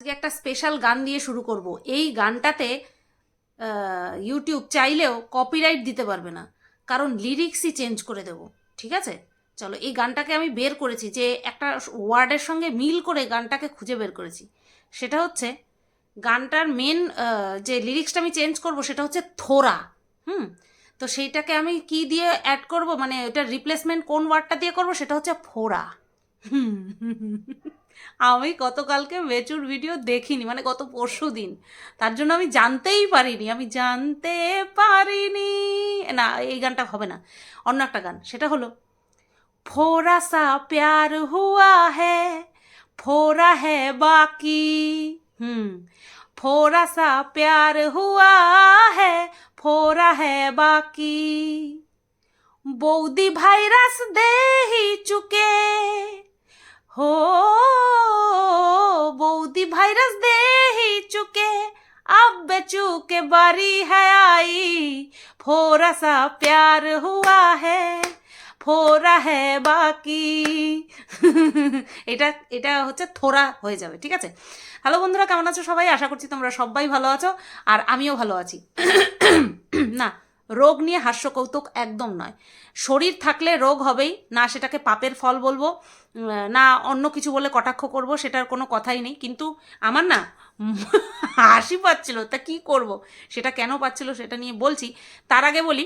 আজকে একটা স্পেশাল গান দিয়ে শুরু করব। এই গানটাতে ইউটিউব চাইলেও কপিরাইট দিতে পারবে না। কারণ লিরিক্সই চেঞ্জ করে দেব, ঠিক আছে? চলো, এই গানটাকে আমি বের করেছি যে একটা ওয়ার্ডের সঙ্গে মিল করে গানটাকে খুঁজে বের করেছি। সেটা হচ্ছে, গানটার মেন যে লিরিক্সটা আমি চেঞ্জ করব সেটা হচ্ছে থোরা হুম? তো সেইটাকে আমি কি দিয়ে অ্যাড করব? মানে ওটার রিপ্লেসমেন্ট কোন ওয়ার্ডটা দিয়ে করব? সেটা হচ্ছে ফোরা হুম। আমি গতকালকে বেচুর ভিডিও দেখিনি মানে গত পরশু দিন। তার জন্য আমি জানতেই পারিনি, আমি জানতে পারিনি। না, এই গানটা হবে না, অন্য একটা গান, সেটা হলো ফোরা সা প্যার হুয়া হ্যাঁ ফোরা হ্যাঁ বাকি। হুম ফোরা সা প্যার হুয়া হ্যাঁ ফোরা হ্যাঁ বাকি। বৌদি ভাইরাস দেহি চুকে हो बौदी भाइरस दे ही चुके अब बेचू के बारी है आई फोरा सा प्यार हुआ है ফোরা হ্যাঁ বাকি এটা এটা হচ্ছে থোরা হয়ে যাবে ঠিক আছে হ্যালো বন্ধুরা কেমন আছো সবাই আশা করছি তোমরা সবাই ভালো আছো আর আমিও ভালো আছি না রোগ নিয়ে হাস্য কৌতুক একদম নয়। শরীর থাকলে রোগ হবেই, না সেটাকে পাপের ফল বলব না অন্য কিছু বলে কটাক্ষ করব, সেটার কোনো কথাই নেই। কিন্তু আমার না হাসি পাচ্ছিল, তা কি করব? সেটা কেন পাচ্ছিল সেটা নিয়ে বলছি। তার আগে বলি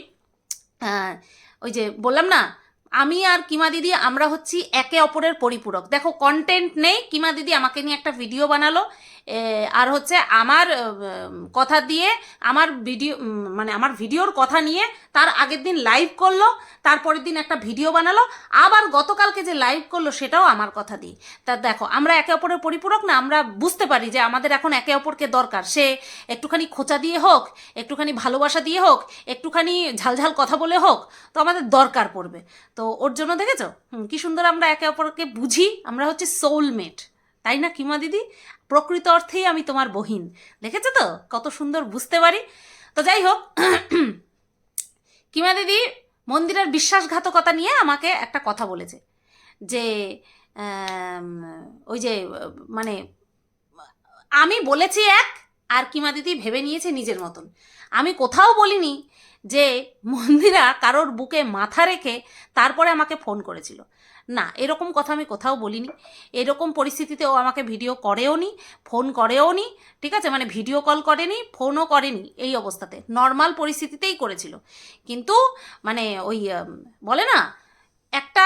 ওই যে বললাম না, আমি আর কিমা দিদি আমরা হচ্ছি একে অপরের পরিপূরক। দেখো কন্টেন্ট নেই, কিমা দিদি আমাকে নিয়ে একটা ভিডিও বানালো আর হচ্ছে আমার কথা দিয়ে আমার ভিডিও মানে আমার ভিডিওর কথা নিয়ে তার আগের দিন লাইভ করল, তারপরের দিন একটা ভিডিও বানালো, আবার গতকালকে যে লাইভ করল সেটাও আমার কথা দিয়ে। তা দেখো, আমরা একে অপরের পরিপূরক না, আমরা বুঝতে পারি যে আমাদের এখন একে অপরকে দরকার। সে একটুখানি খোঁচা দিয়ে হোক, একটুখানি ভালোবাসা দিয়ে হোক, একটুখানি ঝালঝাল কথা বলে হোক, তো আমাদের দরকার পড়বে। তো ওর জন্য দেখেছ? কি সুন্দর আমরা একে অপরকে বুঝি, আমরা হচ্ছে সোলমেট তাই না কিমা দিদি? প্রকৃত অর্থেই আমি তোমার বহিন। দেখেছ তো? কত সুন্দর বুঝতে পারি? তো যাই হোক, কিমা দিদি মন্দিরের বিশ্বাসঘাতকতা নিয়ে আমাকে একটা কথা বলেছে। যে ওই যে মানে আমি বলেছি এক, আর কিমা দিদি ভেবে নিয়েছে নিজের মতন। আমি কোথাও বলিনি যে মন্দিরা কারোর বুকে মাথা রেখে তারপরে আমাকে ফোন করেছিল। না, এরকম কথা আমি কোথাও বলিনি। এরকম পরিস্থিতিতে ও আমাকে ভিডিও করেও নি ফোন করেও নি ঠিক আছে? মানে ভিডিও কল করেনি ফোনও করেনি এই অবস্থাতে। নর্মাল পরিস্থিতিতেই করেছিল। কিন্তু মানে ওই বলে না, একটা,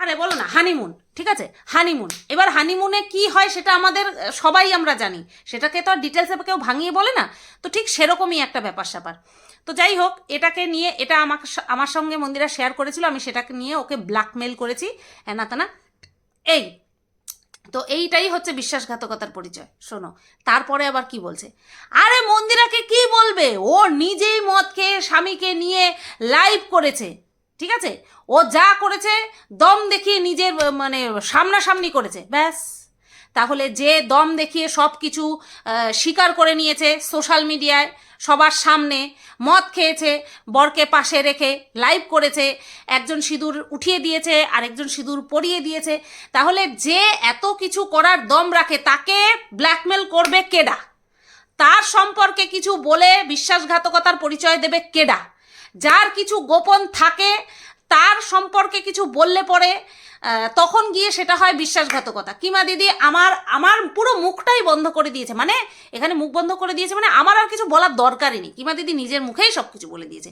আরে বলো না হানিমুন ঠিক আছে? হানিমুন এবার হানিমুনে কি হয় সেটা আমাদের সবাই আমরা জানি। সেটাকে তো আর ডিটেলসে কেউ ভাঙিয়ে বলে না। তো ঠিক সেরকমই একটা ব্যাপার স্যাপার তো যাই হোক এটাকে নিয়ে, এটা আমাকে, আমার সঙ্গে মন্দিরা শেয়ার করেছিল, আমি সেটাকে নিয়ে ওকে ব্ল্যাকমেল করেছি। হ্যাঁ না, তা না? এই, তো এইটাই হচ্ছে বিশ্বাসঘাতকতার পরিচয়, শোনো। তারপরে আবার কি বলছে? আরে মন্দিরাকে কি বলবে? ও নিজেই মদ খেয়ে স্বামীকে নিয়ে লাইভ করেছে, ঠিক আছে? ও যা করেছে, দম দেখিয়ে নিজের মানে সামনাসামনি করেছে, ব্যাস। তাহলে যে দম দেখিয়ে সব কিছু স্বীকার করে নিয়েছে সোশ্যাল মিডিয়ায়, সবার সামনে, মদ খেয়েছে, বরকে পাশে রেখে লাইভ করেছে, একজন সিঁদুর উঠিয়ে দিয়েছে, আরেকজন সিঁদুর পরিয়ে দিয়েছে, তাহলে যে এত কিছু করার দম রাখে তাকে ব্ল্যাকমেল করবে কেডা? তার সম্পর্কে কিছু বলে বিশ্বাসঘাতকতার পরিচয় দেবে কেডা? যার কিছু গোপন থাকে, তার সম্পর্কে কিছু বললে পরে তখন গিয়ে সেটা হয় বিশ্বাসঘাতকতা। কিমা দিদি, আমার আমার পুরো মুখটাই বন্ধ করে দিয়েছে। মানে এখানে মুখ বন্ধ করে দিয়েছে মানে আমার আর কিছু বলার দরকারই নেই। কিমা দিদি নিজের মুখেই সব কিছু বলে দিয়েছে।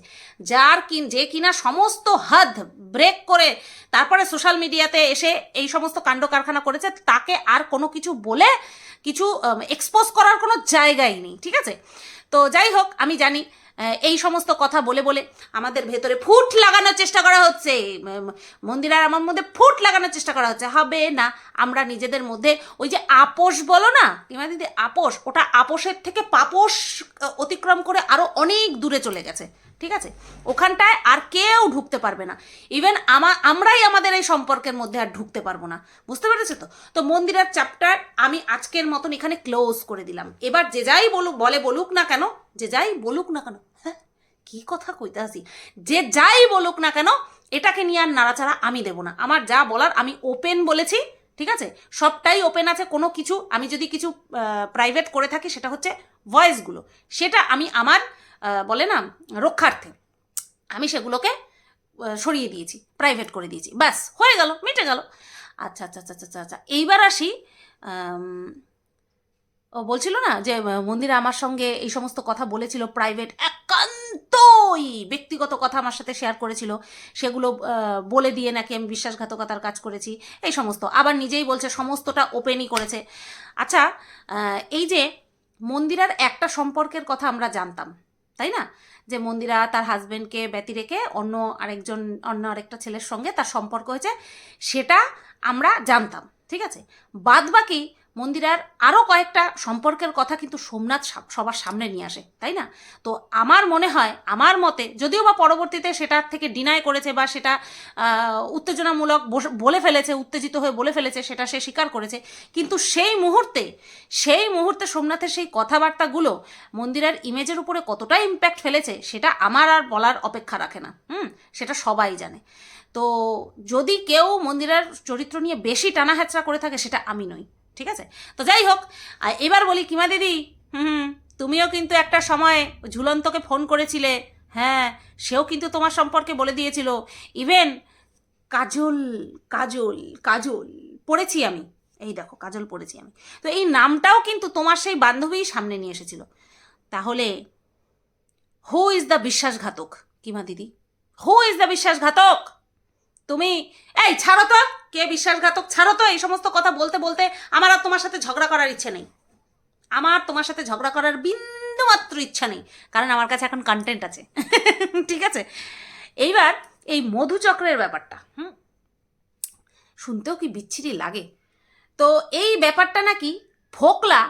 যার কি যে কিনা সমস্ত হাদ ব্রেক করে তারপরে সোশ্যাল মিডিয়াতে এসে এই সমস্ত কাণ্ড কারখানা করেছে, তাকে আর কোনো কিছু বলে কিছু এক্সপোজ করার কোনো জায়গাই নেই। ঠিক আছে? তো যাই হোক, আমি জানি এই সমস্ত কথা বলে বলে আমাদের ভেতরে ফুট লাগানোর চেষ্টা করা হচ্ছে। মন্দির মন্দিরার আমার মধ্যে ফুট লাগানোর চেষ্টা করা হচ্ছে। হবে না, আমরা নিজেদের মধ্যে ওই যে আপোষ বলো না কিমা দিদি, আপোষ, ওটা আপোষের থেকে পাপোষ অতিক্রম করে আরও অনেক দূরে চলে গেছে। ঠিক আছে? ওখানটায় আর কেউ ঢুকতে পারবে না। ইভেন আমা, আমরাই আমাদের এই সম্পর্কের মধ্যে আর ঢুকতে পারব না। বুঝতে পেরেছ তো? তো মন্দিরের চ্যাপ্টার আমি আজকের মতন এখানে ক্লোজ করে দিলাম। এবার যে যাই বলুক, বলে বলুক না কেন, যে যাই বলুক না কেন হ্যাঁ? কি কথা কইতে আসি? যে যাই বলুক না কেন, এটাকে নিয়ে আর নাড়াচাড়া আমি দেবো না। আমার যা বলার আমি ওপেন বলেছি, ঠিক আছে? সবটাই ওপেন আছে, কোনো কিছু, আমি যদি কিছু প্রাইভেট করে থাকি, সেটা হচ্ছে ভয়েসগুলো সেটা আমি আমার বলে না, রক্ষার্থে। আমি সেগুলোকে সরিয়ে দিয়েছি প্রাইভেট করে দিয়েছি। ব্যাস, হয়ে গেল, মিটে গেল। আচ্ছা আচ্ছা আচ্ছা আচ্ছা আচ্ছা এইবার আসি ও বলছিল না যে মন্দিরা আমার সঙ্গে এই সমস্ত কথা বলেছিল প্রাইভেট একান্তই ব্যক্তিগত কথা আমার সাথে শেয়ার করেছিল। সেগুলো বলে দিয়ে নাকি আমি বিশ্বাসঘাতকতার কাজ করেছি, এই সমস্ত। আবার নিজেই বলছে, সমস্তটা ওপেনই করেছে। আচ্ছা এই যে মন্দিরার একটা সম্পর্কের কথা আমরা জানতাম তাই না? যে মন্দিরা তার হাজব্যান্ডকে ব্যতি রেখে অন্য আরেকজন, অন্য আরেকটা ছেলের সঙ্গে তার সম্পর্ক হয়েছে, সেটা আমরা জানতাম, ঠিক আছে? বাদ বাকি মন্দিরার আরও কয়েকটা সম্পর্কের কথা কিন্তু সোমনাথ সবার সামনে নিয়ে আসে, তাই না? তো আমার মনে হয়, আমার মতে, যদিও বা পরবর্তীতে সেটার থেকে ডিনাই করেছে বা সেটা উত্তেজনামূলক বলে ফেলেছে, উত্তেজিত হয়ে বলে ফেলেছে, সেটা সে স্বীকার করেছে, কিন্তু সেই মুহূর্তে সেই মুহূর্তে সোমনাথের সেই কথাবার্তাগুলো মন্দিরের ইমেজের উপরে কতটা ইম্প্যাক্ট ফেলেছে, সেটা আমার আর বলার অপেক্ষা রাখে না, হুম? সেটা সবাই জানে। তো যদি কেউ মন্দিরার চরিত্র নিয়ে বেশি টানা করে থাকে, সেটা আমি নই। ঠিক আছে? তো যাই হোক আর এবার বলি কিমা দিদি? হুম, তুমিও কিন্তু একটা সময় ঝুলন্তকে ফোন করেছিলে। হ্যাঁ সেও কিন্তু তোমার সম্পর্কে বলে দিয়েছিল। ইভেন কাজল কাজল কাজল পড়েছি আমি। এই দেখো কাজল পড়েছি আমি। তো এই নামটাও কিন্তু তোমার সেই বান্ধবীই সামনে নিয়ে এসেছিল। তাহলে হু ইজ দ্য বিশ্বাসঘাতক? কিমা দিদি? হু ইজ দ্য বিশ্বাসঘাতক? তুমি, এই ছাড়ো তো, কে বিশ্বাসঘাতক? ছাড়ো তো, এই সমস্ত কথা বলতে বলতে আমার আর তোমার সাথে ঝগড়া করার ইচ্ছে নেই। আমার তোমার সাথে ঝগড়া করার বিন্দু মাত্র ইচ্ছা নেই, কারণ আমার কাছে এখন কন্টেন্ট আছে। ঠিক আছে? এইবার এই মধুচক্রের ব্যাপারটা, হুম? শুনতেও কি বিচ্ছিরি লাগে। তো এই ব্যাপারটা নাকি ফোকলা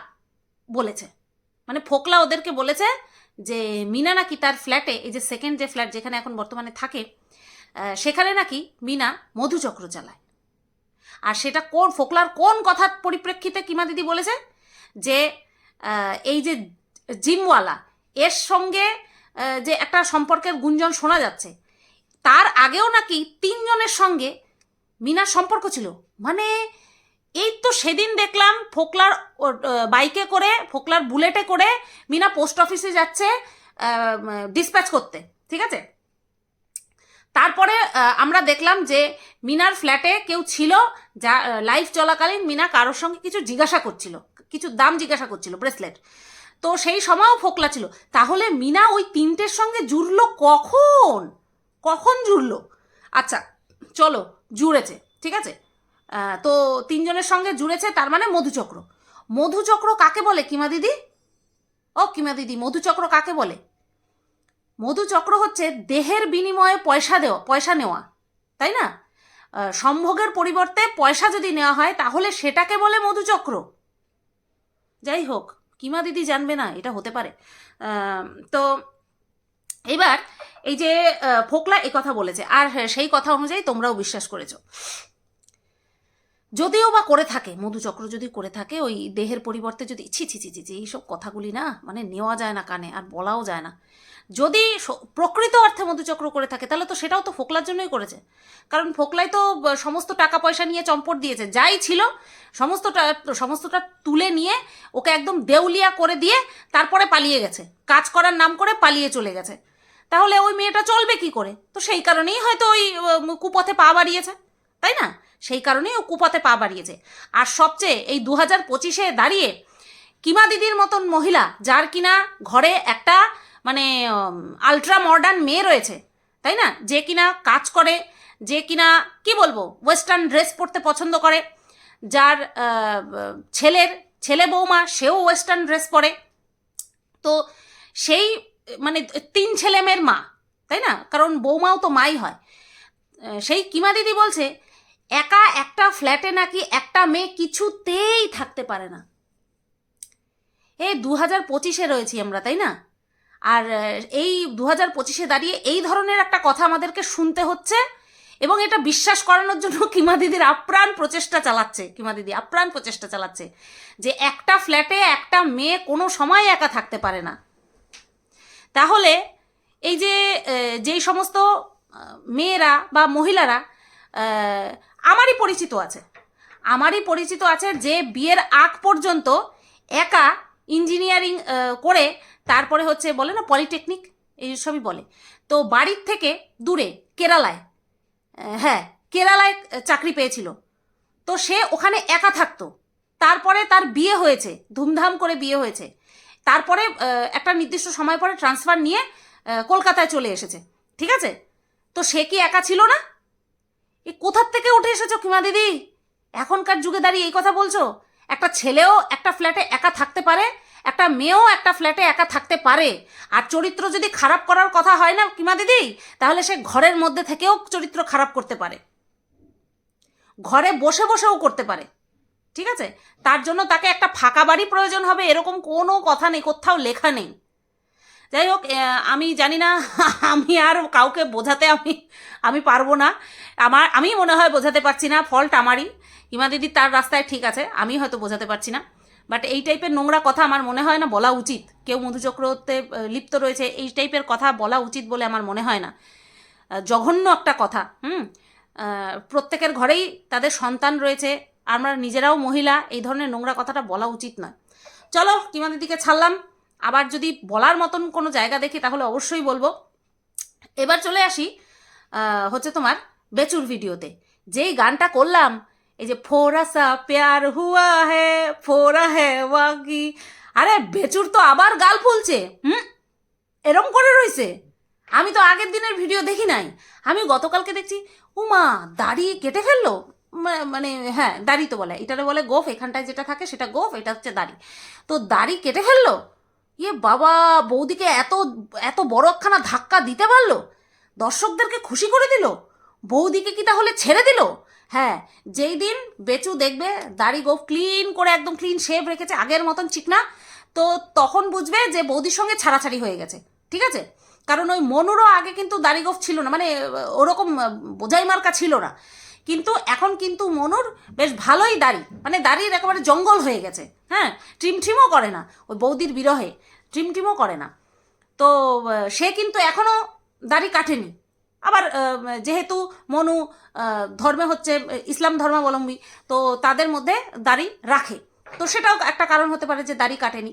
বলেছে। মানে ফোকলা ওদেরকে বলেছে যে, মিনা নাকি তার ফ্ল্যাটে এই যে সেকেন্ড যে ফ্ল্যাট যেখানে এখন বর্তমানে থাকে সেখানে নাকি মিনা মধুচক্র চালায়। আর সেটা কোন ফোকলার কোন কথার পরিপ্রেক্ষিতে কিমা দিদি বলেছে? যে এই যে জিমওয়ালা, এর সঙ্গে যে একটা সম্পর্কের গুঞ্জন শোনা যাচ্ছে, তার আগেও নাকি তিনজনের সঙ্গে মিনার সম্পর্ক ছিল। মানে এই তো সেদিন দেখলাম ফোকলার বাইকে করে, ফোকলার বুলেটে করে মিনা পোস্ট অফিসে যাচ্ছে ডিসপ্যাচ করতে, ঠিক আছে? আমরা দেখলাম যে মিনার ফ্ল্যাটে কেউ ছিল যা লাইফ চলাকালীন মিনা কারোর সঙ্গে কিছু জিজ্ঞাসা করছিল, কিছু দাম জিজ্ঞাসা করছিল, ব্রেসলেট। তো সেই সময়ও ফোকলা ছিল। তাহলে মিনা ওই তিনটের সঙ্গে জুড়লো কখন? কখন জুড়লো? আচ্ছা চলো, জুড়েছে, ঠিক আছে? তো তিনজনের সঙ্গে জুড়েছে তার মানে মধুচক্র। মধুচক্র কাকে বলে কিমা দিদি? ও কিমা দিদি, মধুচক্র কাকে বলে? মধুচক্র হচ্ছে দেহের বিনিময়ে পয়সা দেওয়া পয়সা নেওয়া তাই না? সম্ভোগের পরিবর্তে পয়সা যদি নেওয়া হয় তাহলে সেটাকে বলে মধুচক্র যাই হোক কিমা দিদি জানবে না এটা হতে পারে। তো এবার এই যে ফোকলা এই কথা বলেছে আর হ্যাঁ, সেই কথা অনুযায়ী তোমরাও বিশ্বাস করেছ। যদিও বা করে থাকে মধুচক্র যদি করে থাকে ওই দেহের পরিবর্তে যদি ছি ছি ছি ছি, এইসব কথাগুলি না মানে নেওয়া যায় না কানে আর বলাও যায় না। যদি প্রকৃত অর্থে মধুচক্র করে থাকে, তাহলে তো সেটাও তো ফোকলার জন্যই করেছে। কারণ ফোকলাই তো সমস্ত টাকা পয়সা নিয়ে চম্পট দিয়েছে, যাই ছিল সমস্তটা সমস্তটা তুলে নিয়ে ওকে একদম দেউলিয়া করে দিয়ে তারপরে পালিয়ে গেছে। কাজ করার নাম করে পালিয়ে চলে গেছে। তাহলে ওই মেয়েটা চলবে কি করে? তো সেই কারণেই হয়তো ওই কুপথে পা বাড়িয়েছে, তাই না? সেই কারণেই ও কুপথে পা বাড়িয়েছে। আর সবচেয়ে এই দু হাজার পঁচিশে দাঁড়িয়ে কিমা দিদির মতন মহিলা, যার কিনা ঘরে একটা মানে আলট্রা মডার্ন মেয়ে রয়েছে, তাই না? যে কিনা কাজ করে, যে কিনা, কি বলব ওয়েস্টার্ন ড্রেস পরতে পছন্দ করে, যার ছেলের, ছেলে বৌমা, সেও ওয়েস্টার্ন ড্রেস পরে। তো সেই মানে তিন ছেলে মেয়ের মা, তাই না? কারণ বৌমাও তো মাই হয়। সেই কিমা দিদি বলছে, একা একটা ফ্ল্যাটে নাকি একটা মেয়ে কিছুতেই থাকতে পারে না। এই দু হাজার পঁচিশে রয়েছি আমরা, তাই না? আর এই দু হাজার পঁচিশে দাঁড়িয়ে এই ধরনের একটা কথা আমাদেরকে শুনতে হচ্ছে এবং এটা বিশ্বাস করানোর জন্য কিমা দিদির আপ্রাণ প্রচেষ্টা চালাচ্ছে, কিমা দিদি আপ্রাণ প্রচেষ্টা চালাচ্ছে যে একটা ফ্ল্যাটে একটা মেয়ে কোনো সময় একা থাকতে পারে না। তাহলে এই যে যেই সমস্ত মেয়েরা বা মহিলারা আমারই পরিচিত আছে। আমারই পরিচিত আছে যে বিয়ের আগ পর্যন্ত একা ইঞ্জিনিয়ারিং করে তারপরে হচ্ছে বলে না পলিটেকনিক এইসবই বলে। তো বাড়ির থেকে দূরে কেরালায় হ্যাঁ কেরালায় চাকরি পেয়েছিল। তো সে ওখানে একা থাকতো। তারপরে তার বিয়ে হয়েছে, ধুমধাম করে বিয়ে হয়েছে। তারপরে একটা নির্দিষ্ট সময় পরে ট্রান্সফার নিয়ে কলকাতায় চলে এসেছে। ঠিক আছে? তো সে কি একা ছিল না? এ কোথার থেকে উঠে এসেছ কিমা দিদি? এখনকার যুগে দাঁড়িয়ে এই কথা বলছো? একটা ছেলেও একটা ফ্ল্যাটে একা থাকতে পারে, একটা মেয়েও একটা ফ্ল্যাটে একা থাকতে পারে। আর চরিত্র যদি খারাপ করার কথা হয় না কিমা দিদি, তাহলে সে ঘরের মধ্যে থেকেও চরিত্র খারাপ করতে পারে। ঘরে বসে বসেও করতে পারে। ঠিক আছে? তার জন্য তাকে একটা ফাঁকা বাড়ি প্রয়োজন হবে, এরকম কোনো কথা নেই, কোথাও লেখা নেই। যাই হোক আমি জানি না, আমি আর কাউকে বোঝাতে আমি আমি পারব না। আমার, আমি মনে হয় বোঝাতে পারছি না, ফল্ট আমারই। হিমা দিদি তার রাস্তায় ঠিক আছে আমি হয়তো বোঝাতে পারছি না। বাট এই টাইপের নোংরা কথা আমার মনে হয় না বলা উচিত। কেউ মধুচক্রতে লিপ্ত রয়েছে, এই টাইপের কথা বলা উচিত বলে আমার মনে হয় না। জঘন্য একটা কথা, হুম? প্রত্যেকের ঘরেই তাদের সন্তান রয়েছে, আমরা নিজেরাও মহিলা, এই ধরনের নোংরা কথাটা বলা উচিত নয়। চলো কিমা দিদিকে ছাড়লাম। আবার যদি বলার মতন কোনো জায়গা দেখি, তাহলে অবশ্যই বলব। এবার চলে আসি হচ্ছে তোমার বেচুর ভিডিওতে। যেই গানটা করলাম এই যে ফোরা সা প্যার হুয়া হে ফোরা হে ওয়াগি। আরে বেচুর তো আবার গাল ফুলছে, হুম? এরম করে রইছে। আমি তো আগের দিনের ভিডিও দেখি নাই। আমি গতকালকে দেখছি, উমা, দাড়ি কেটে ফেলল? মানে হ্যাঁ দাড়ি তো বলে, এটারে বলে গোফ, এখানটায় যেটা থাকে সেটা গোফ, এটা হচ্ছে দাড়ি। তো দাড়ি কেটে ফেলল? ইয়ে বাবা, বৌদিকে এত এত বড় একখানা ধাক্কা দিতে পারল? দর্শকদেরকে খুশি করে দিল? বৌদিকে কি তাহলে ছেড়ে দিল? হ্যাঁ যেই দিন বেচু দেখবে দাড়ি গোফ ক্লিন করে একদম ক্লিন শেভ রেখেছে, আগের মতন চিকনা তো তখন বুঝবে যে বৌদির সঙ্গে ছাড়াছাড়ি হয়ে গেছে, ঠিক আছে? কারণ ওই মনুরও আগে কিন্তু দাড়ি গোফ ছিল না মানে ওরকম বোঝাই মার্কা ছিল না। কিন্তু এখন কিন্তু মনুর বেশ ভালোই দাড়ি মানে দাড়ির একেবারে জঙ্গল হয়ে গেছে হ্যাঁ? ট্রিম ট্রিমও করে না, ওই বৌদির বিরহে ট্রিম ট্রিমও করে না। তো সে কিন্তু এখনও দাড়ি কাটেনি। আবার যেহেতু মনু ধর্মে হচ্ছে, ইসলাম ধর্মাবলম্বী, তো তাদের মধ্যে দাড়ি রাখে। তো সেটাও একটা কারণ হতে পারে যে দাড়ি কাটেনি।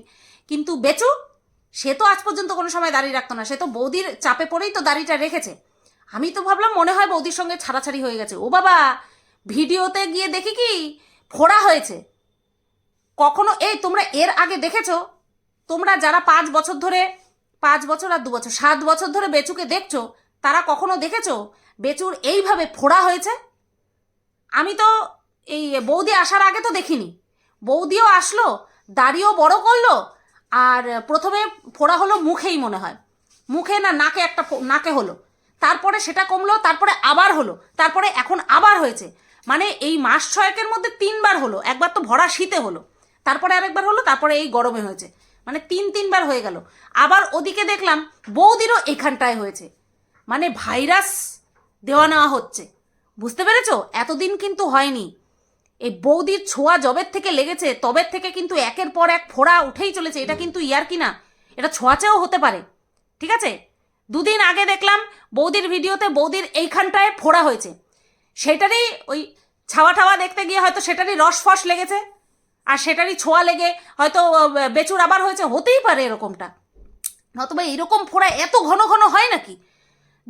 কিন্তু বেচু, সে তো আজ পর্যন্ত কোনো সময় দাড়ি রাখতো না। সে তো বৌদির চাপে পড়েই তো দাড়িটা রেখেছে। আমি তো ভাবলাম মনে হয় বৌদির সঙ্গে ছাড়াছাড়ি হয়ে গেছে। ও বাবা, ভিডিওতে গিয়ে দেখি কি? ফোড়া হয়েছে। কখনো, এই তোমরা এর আগে দেখেছ? তোমরা যারা পাঁচ বছর ধরে, পাঁচ বছর আর দু বছর, সাত বছর ধরে বেচুকে দেখছ তারা কখনো দেখেছ? বেচুর এইভাবে ফোড়া হয়েছে? আমি তো এই বৌদি আসার আগে তো দেখিনি। বৌদিও আসলো, দাড়িও বড় করল, আর প্রথমে ফোড়া হলো মুখেই মনে হয়। মুখে না নাকে একটা নাকে হলো। তারপরে সেটা কমলো, তারপরে আবার হলো, তারপরে এখন আবার হয়েছে। মানে এই মাস ছয়েকের মধ্যে তিনবার হলো, একবার তো ভরা শীতে হলো। তারপরে আরেকবার হলো, তারপরে এই গরমে হয়েছে। মানে তিন, তিনবার হয়ে গেল। আবার ওদিকে দেখলাম বৌদিরও এখানটায় হয়েছে। মানে ভাইরাস দেওয়া নেওয়া হচ্ছে। বুঝতে পেরেছ? এতদিন কিন্তু হয়নি। এই বৌদির ছোঁয়া জবের থেকে লেগেছে, তবের থেকে কিন্তু একের পর এক ফোড়া উঠেই চলেছে, এটা কিন্তু ইয়ার কি না এটা ছোঁয়াচেও হতে পারে। ঠিক আছে? দুদিন আগে দেখলাম বৌদির ভিডিওতে বৌদির এইখানটায় ফোড়া হয়েছে। সেটারই ওই ছাওয়া ঠাওয়া দেখতে গিয়ে হয়তো সেটারই রস ফস লেগেছে, আর সেটারই ছোঁয়া লেগে হয়তো বেচুর আবার হয়েছে। হতেই পারে এরকমটা। নতুবা এরকম ফোড়া এত ঘন ঘন হয় নাকি?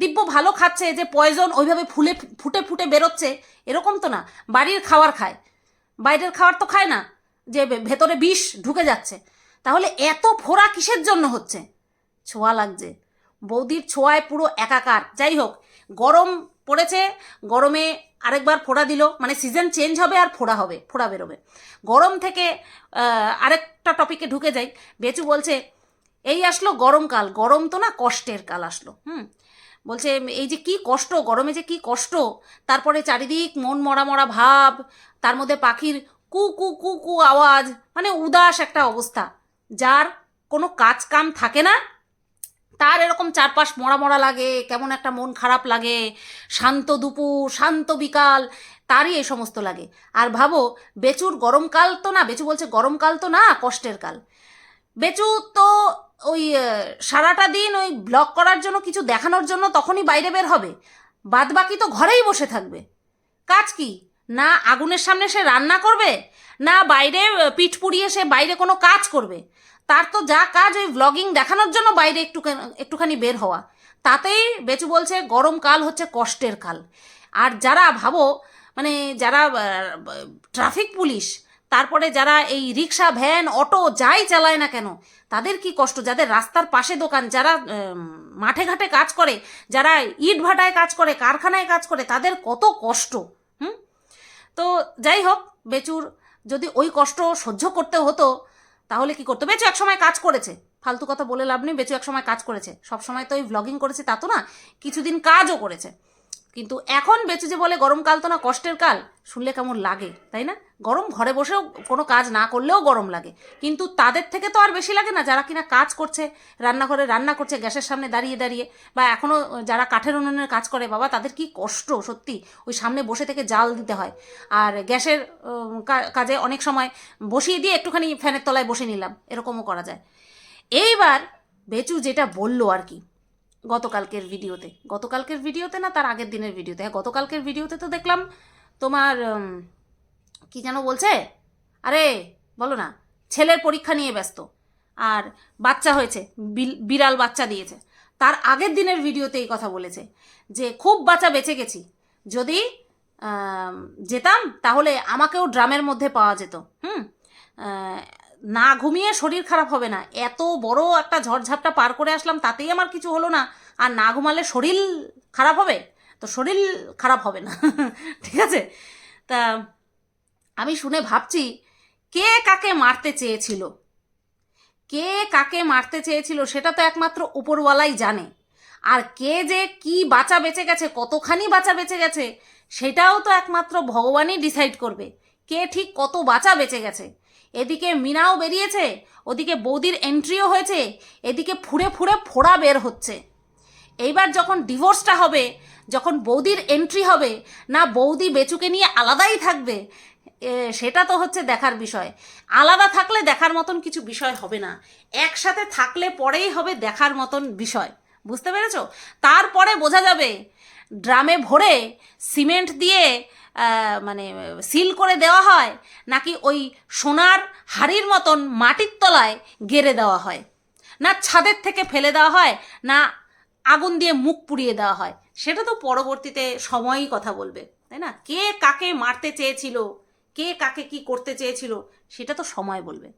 দিব্য ভালো খাচ্ছে যে পয়জন ওইভাবে ফুলে ফুটে ফুটে বেরোচ্ছে, এরকম তো না। বাড়ির খাবার খায়। বাইরের খাবার তো খায় না, যে ভেতরে বিষ ঢুকে যাচ্ছে। তাহলে এত ফোড়া কিসের জন্য হচ্ছে? ছোঁয়া লাগছে। বৌদির ছোঁয়ায় পুরো একাকার। যাই হোক, গরম পড়েছে, গরমে আরেকবার ফোড়া দিল মানে সিজন চেঞ্জ হবে আর ফোড়া হবে, ফোড়া বেরোবে। গরম থেকে আরেকটা টপিকে ঢুকে যাই। বেচু বলছে, এই আসলো গরমকাল, গরম তো না কষ্টের কাল আসলো। হুম বলছে, এই যে কি কষ্ট, গরমে যে কি কষ্ট। তারপরে চারিদিক মন মরা মরা ভাব, তার মধ্যে পাখির কু কু কু কু আওয়াজ মানে উদাস একটা অবস্থা। যার কোনো কাজ কাম থাকে না, তার এরকম চারপাশ মরা মরা লাগে, কেমন একটা মন খারাপ লাগে, শান্ত দুপুর, শান্ত বিকাল, তারই এই সমস্ত লাগে। আর ভাবো, বেচুর গরমকাল তো না, বেচু বলছে গরমকাল তো না, কষ্টের কাল। বেচু তো ওই সারাটা দিন ওই ব্লগ করার জন্য, কিছু দেখানোর জন্য তখনই বাইরে বের হবে। বাদ বাকি তো ঘরেই বসে থাকবে। কাজ কি? না আগুনের সামনে সে রান্না করবে, না বাইরে পিঠ পুড়িয়ে সে বাইরে কোনো কাজ করবে। তার তো যা কাজ ওই ব্লগিং দেখানোর জন্য বাইরে একটু একটুখানি বের হওয়া। তাতেই বেচু বলছে গরমকাল হচ্ছে কষ্টের কাল। আর যারা ভাবো মানে যারা ট্রাফিক পুলিশ তারপরে যারা এই রিক্সা, ভ্যান, অটো যাই চালায় না কেন, তাদের কি কষ্ট? যাদের রাস্তার পাশে দোকান, যারা মাঠে ঘাটে কাজ করে, যারা ইট ভাটায় কাজ করে, কারখানায় কাজ করে, তাদের কত কষ্ট, হুম? তো যাই হোক, বেচুর, যদি ওই কষ্ট সহ্য করতে হতো, তাহলে কি করতো? বেচু একসময় কাজ করেছে, ফালতু কথা বলে লাভ নেই, বেচু একসময় কাজ করেছে। সব সময় তো ওই ভ্লগিং করেছে তা তো না, কিছুদিন কাজও করেছে। কিন্তু এখন বেঁচে যে বলে গরমকাল তো না কষ্টের কাল। শুনলে কেমন লাগে, তাই না? গরম ঘরে বসেও কোনো কাজ না করলেও গরম লাগে। কিন্তু তাদের থেকে তো আর বেশি লাগে না, যারা কিনা কাজ করছে, রান্নাঘরে রান্না করছে, গ্যাসের সামনে দাঁড়িয়ে দাঁড়িয়ে, বা এখনও যারা কাঠের উনুনের কাজ করে, বাবা, তাদের কি কষ্ট, সত্যি? ওই সামনে বসে থেকে জাল দিতে হয়। আর গ্যাসের কাজে অনেক সময় বসিয়ে দিয়ে একটুখানি ফ্যানের তলায় বসে নিলাম, এরকমও করা যায়। এইবার বেচু যেটা বলল আর কি গতকালকের ভিডিওতে। গতকালকের ভিডিওতে না, তার আগের দিনের ভিডিওতে। হ্যাঁ গতকালকের ভিডিওতে তো দেখলাম তোমার কি যেন বলছে? আরে, বলো না, ছেলের পরীক্ষা নিয়ে ব্যস্ত। আর বাচ্চা হয়েছে বিড়াল বাচ্চা দিয়েছে। তার আগের দিনের ভিডিওতে এই কথা বলেছে যে, খুব বাচ্চা বেঁচে গেছি। যদি যেতাম, তাহলে আমাকেও ড্রামের মধ্যে পাওয়া যেত। হুম? না ঘুমিয়ে শরীর খারাপ হবে না। এত বড় একটা ঝড়ঝাপটা পার করে আসলাম, তাতেই আমার কিছু হলো না। আর না ঘুমালে শরীর খারাপ হবে? তো শরীর খারাপ হবে না। ঠিক আছে? তা আমি শুনে ভাবছি, কে কাকে মারতে চেয়েছিল? কে কাকে মারতে চেয়েছিল সেটা তো একমাত্র উপরওয়ালাই জানে। আর কে যে কি বাঁচা বেঁচে গেছে, কতখানি বাঁচা বেঁচে গেছে, সেটাও তো একমাত্র ভগবানই ডিসাইড করবে। কে ঠিক কত বাঁচা বেঁচে গেছে? এদিকে মিনাও বেরিয়েছে, ওদিকে বৌদির এন্ট্রিও হয়েছে, এদিকে ফুড়ে ফুড়ে ফোড়া বের হচ্ছে। এইবার যখন ডিভোর্সটা হবে, যখন বৌদির এন্ট্রি হবে, না বৌদি বেচুকে নিয়ে আলাদাই থাকবে সেটা তো হচ্ছে দেখার বিষয়। আলাদা থাকলে দেখার মতন কিছু বিষয় হবে না, একসাথে থাকলে পরেই হবে দেখার মতন বিষয়। বুঝতে পেরেছ? তারপরে বোঝা যাবে, ড্রামে ভরে সিমেন্ট দিয়ে মানে সিল করে দেওয়া হয়, নাকি ওই সোনার হাড়ির মতন মাটির তলায় গেড়ে দেওয়া হয়? না ছাদের থেকে ফেলে দেওয়া হয়, না আগুন দিয়ে মুখ পুড়িয়ে দেওয়া হয়? সেটা তো পরবর্তীতে সময়ই কথা বলবে, তাই না? কে কাকে মারতে চেয়েছিল, কে কাকে কি করতে চেয়েছিল, সেটা তো সময় বলবে।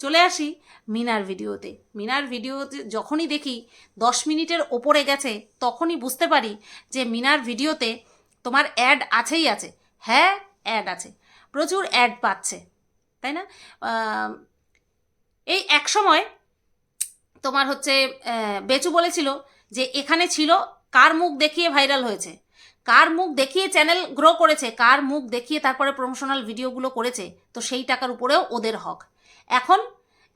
চলে আসি মিনার ভিডিওতে। মিনার ভিডিওতে যখনই দেখি দশ মিনিটের ওপরে গেছে, তখনই বুঝতে পারি যে মিনার ভিডিওতে তোমার অ্যাড আছেই আছে। হ্যাঁ অ্যাড আছে। প্রচুর অ্যাড পাচ্ছে, তাই না? এই এক সময় তোমার হচ্ছে বেচু বলেছিল যে এখানে ছিল কার মুখ দেখিয়ে ভাইরাল হয়েছে। কার মুখ দেখিয়ে চ্যানেল গ্রো করেছে, কার মুখ দেখিয়ে তারপরে প্রমোশনাল ভিডিওগুলো করেছে, তো সেই টাকার উপরেও ওদের হক। এখন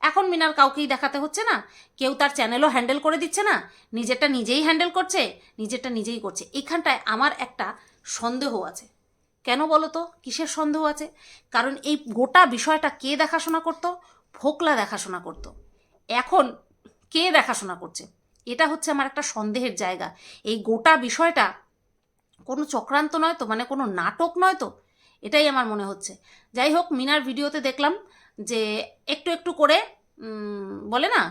এখন মিনার কাউকেই দেখাতে হচ্ছে না। কেউ তার চ্যানেলও হ্যান্ডেল করে দিচ্ছে না, নিজেরটা নিজেই হ্যান্ডেল করছে, নিজেরটা নিজেই করছে। এখানটায় আমার একটা সন্দেহ আছে। কেন বলো তো কিসের সন্দেহ আছে? কারণ এই গোটা বিষয়টা কে দেখাশোনা করতো? ফোকলা দেখাশোনা করতো। এখন কে দেখাশোনা করছে? এটা হচ্ছে আমার একটা সন্দেহের জায়গা। এই গোটা বিষয়টা কোনো চক্রান্ত নয় তো? মানে কোনো নাটক নয় তো? এটাই আমার মনে হচ্ছে। যাই হোক, মিনার ভিডিওতে দেখলাম যে একটু একটু করে বলে না?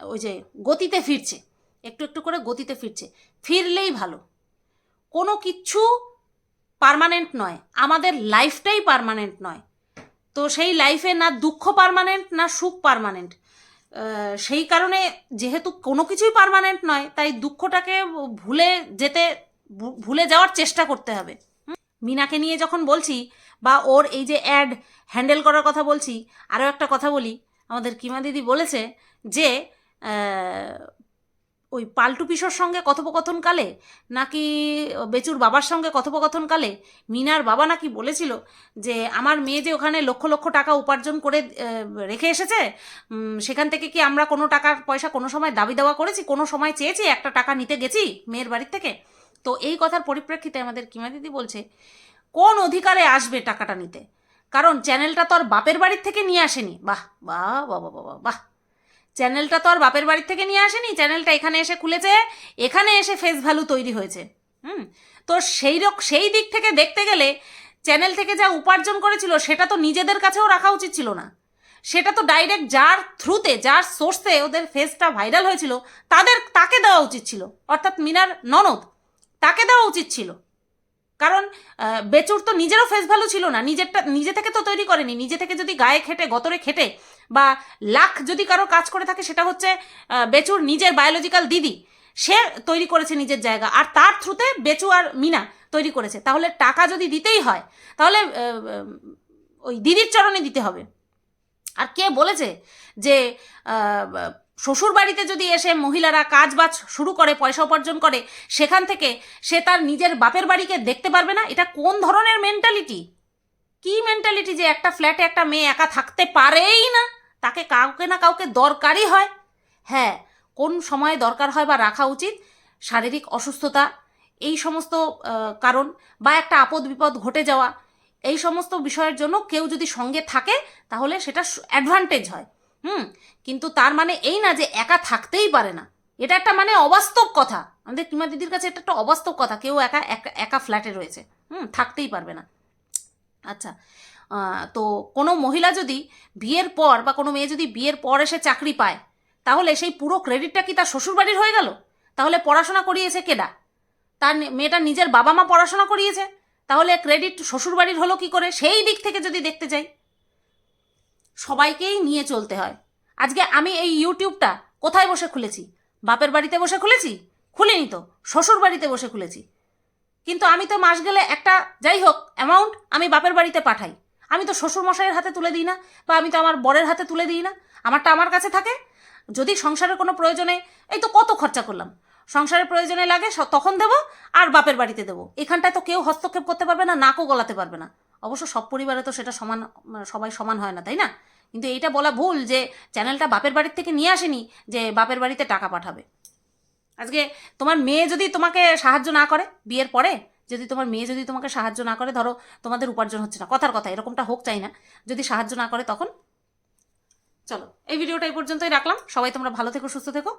ওই যে গতিতে ফিরছে। একটু একটু করে গতিতে ফিরছে। ফিরলেই ভালো। কোনো কিচ্ছু পার্মানেন্ট নয়, আমাদের লাইফটাই পারমানেন্ট নয়। তো সেই লাইফে না দুঃখ পার্মানেন্ট না সুখ পারমানেন্ট সেই কারণে যেহেতু কোনো কিছুই পার্মানেন্ট নয়, তাই দুঃখটাকে ভুলে যেতে ভুলে যাওয়ার চেষ্টা করতে হবে? মিনাকে নিয়ে যখন বলছি, বা ওর এই যে অ্যাড হ্যান্ডেল করার কথা বলছি, আরও একটা কথা বলি। আমাদের কিমা দিদি বলেছে যে ওই পাল্টু পিসোর সঙ্গে কথোপকথনকালে নাকি বেচুর বাবার সঙ্গে কথোপকথনকালে মিনার বাবা নাকি বলেছিল যে আমার মেয়ে যে ওখানে লক্ষ লক্ষ টাকা উপার্জন করে রেখে এসেছে সেখান থেকে কি আমরা কোনো টাকার পয়সা কোনো সময় দাবি দেওয়া করেছি? কোনো সময় চেয়েছি একটা টাকা নিতে গেছি মেয়ের বাড়ির থেকে? তো এই কথার পরিপ্রেক্ষিতে আমাদের কিমা দিদি বলছে, কোন অধিকারে আসবে টাকাটা নিতে? কারণ চ্যানেলটা তো আর বাপের বাড়ির থেকে নিয়ে আসেনি। বাহ বাহ বাবা বাবা বাহ। চ্যানেলটা তো আর বাপের বাড়ির থেকে নিয়ে আসেনি, চ্যানেলটা এখানে এসে খুলেছে, এখানে এসে ফেস ভ্যালু তৈরি হয়েছে। হুম? তো সেই সেই দিক থেকে দেখতে গেলে চ্যানেল থেকে যা উপার্জন করেছিল, সেটা তো নিজেদের কাছেও রাখা উচিত ছিল না। সেটা তো ডাইরেক্ট যার থ্রুতে যার সোর্সে ওদের ফেসটা ভাইরাল হয়েছিল, তাদের, তাকে দেওয়া উচিত ছিল। অর্থাৎ মিনার ননদ, তাকে দেওয়া উচিত ছিল। কারণ বেচুর তো নিজেরও ফেস ভ্যালু ছিল না, নিজেরটা, নিজে থেকে তো তৈরি করেনি, নিজে থেকে যদি গায়ে খেটে, গতরে খেটে বা লাখ যদি কারও কাজ করে থাকে, সেটা হচ্ছে বেচুর নিজের বায়োলজিক্যাল দিদি। সে তৈরি করেছে নিজের জায়গা। আর তার থ্রুতে বেচু আর মিনা তৈরি করেছে। তাহলে টাকা যদি দিতেই হয়, তাহলে ওই দিদির চরণে দিতে হবে। আর কে বলেছে যে শ্বশুর বাড়িতে যদি এসে মহিলারা কাজ বাজ শুরু করে, পয়সা উপার্জন করে, সেখান থেকে সে তার নিজের বাপের বাড়িকে দেখতে পারবে না? এটা কোন ধরনের মেন্টালিটি কি মেন্টালিটি যে একটা ফ্ল্যাটে একটা মেয়ে একা থাকতে পারেই না? তাকে কাউকে না কাউকে দরকারই হয়। হ্যাঁ কোন সময়ে দরকার হয় বা রাখা উচিত, শারীরিক অসুস্থতা, এই সমস্ত কারণ বা একটা আপদ বিপদ ঘটে যাওয়া, এই সমস্ত বিষয়ের জন্য কেউ যদি সঙ্গে থাকে, তাহলে সেটা অ্যাডভান্টেজ হয়। হুম, কিন্তু তার মানে এই না যে একা থাকতেই পারে না। এটা একটা মানে অবাস্তব কথা। আমাদের কিমা দিদির কাছে এটা একটা অবাস্তব কথা। কেউ একা, একা- ফ্ল্যাটে রয়েছে। হুম, থাকতেই পারবে না। আচ্ছা তো কোনো মহিলা যদি বিয়ের পর বা কোনো মেয়ে যদি বিয়ের পর এসে চাকরি পায়, তাহলে সেই পুরো ক্রেডিটটা কি তার শ্বশুরবাড়ির হয়ে গেল? তাহলে পড়াশোনা করিয়েছে কেডা? তার মেয়েটা নিজের বাবা মা পড়াশোনা করিয়েছে, তাহলে ক্রেডিট শ্বশুরবাড়ির হলো কি করে? সেই দিক থেকে যদি দেখতে যাই, সবাইকেই নিয়ে চলতে হয়। আজকে আমি এই ইউটিউবটা কোথায় বসে খুলেছি? বাপের বাড়িতে বসে খুলেছি? খুলিনি তো শ্বশুর বাড়িতে বসে খুলেছি। কিন্তু আমি তো মাস গেলে একটা, যাই হোক অ্যামাউন্ট আমি বাপের বাড়িতে পাঠাই। আমি তো শ্বশুর মশাইয়ের হাতে তুলে দিই না, বা আমি তো আমার বরের হাতে তুলে দিই না, আমারটা আমার কাছে থাকে। যদি সংসারের কোনো প্রয়োজনে, এই তো কত খরচা করলাম। সংসারের প্রয়োজনে লাগে তখন দেবো, আর বাপের বাড়িতে দেবো। এখানটায় তো কেউ হস্তক্ষেপ করতে পারবে না, নাকও গলাতে পারবে না। অবশ্য সব পরিবারে তো সেটা সমান মানে সবাই সমান হয় না, তাই না? কিন্তু এইটা বলা ভুল যে, চ্যানেলটা বাপের বাড়ির থেকে নিয়ে আসেনি, যে বাপের বাড়িতে টাকা পাঠাবে। আজকে তোমার মেয়ে যদি তোমাকে সাহায্য না করে, বিয়ের পরে যদি তোমার মেয়ে যদি তোমাকে সাহায্য না করে, ধরো তোমাদের উপার্জন হচ্ছে না, কথার কথা, এরকমটা হোক, চাই না। যদি সাহায্য না করে তখন, চলো। এই ভিডিওটা এই পর্যন্তই রাখলাম। সবাই তোমরা ভালো থেকো, সুস্থ থেকো।